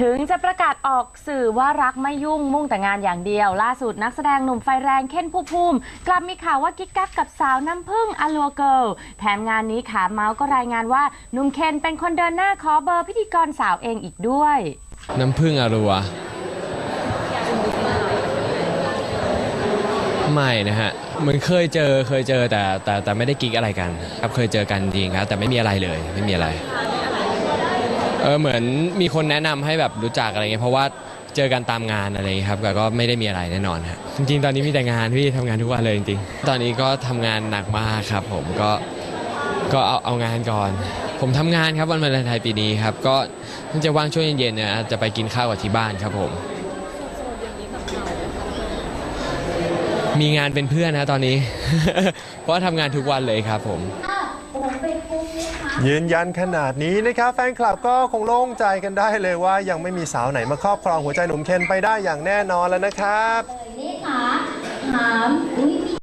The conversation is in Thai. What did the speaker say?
ถึงจะประกาศออกสื่อว่ารักไม่ยุ่งมุ่งแต่งานอย่างเดียว ล่าสุดนักแสดงหนุ่มไฟแรงเคนภูมิภูมิ กลับมีข่าวว่ากิ๊กกักกับสาวน้ำพึ่งอลัวเกิลแถมงานนี้ขาเมาส์ก็รายงานว่าหนุ่มเคนเป็นคนเดินหน้าขอเบอร์พิธีกรสาวเองอีกด้วย น้ำผึ้งอารัวไม่นะฮะเหมือนเคยเจอเคยเจอแต่แต่แต่ไม่ได้กิ๊กอะไรกัน ครับเคยเจอกันจริงครับแต่ไม่มีอะไรเลยไม่มีอะไร ออเหมือนมีคนแนะนำให้แบบรู้จักอะไรเงี้ยเพราะว่าเจอกันตามงานอะไรเงี้ยครับแต่ก็ไม่ได้มีอะไรแน่นอนฮะจริงๆ ตอนนี้มีแต่งานพี่ทำงานทุกวันเลยจริงๆ ตอนนี้ก็ทำงานหนักมากครับ ผมก็ก็เอาเอางานก่อน ผมทำงานครับวันวาเลนไทน์ปีนี้ครับก็จะว่างช่วงเย็นๆเนี่ยจะไปกินข้าวกับที่บ้านครับผม มีงานเป็นเพื่อนนะตอนนี้ เพราะว่าทำงานทุกวันเลยครับผม ยืนยันขนาดนี้นะครับ แฟนคลับก็คงโล่งใจกันได้เลยว่ายังไม่มีสาวไหนมาครอบครองหัวใจหนุ่มเคนไปได้อย่างแน่นอนแล้วนะครับนี่ค่ะถาม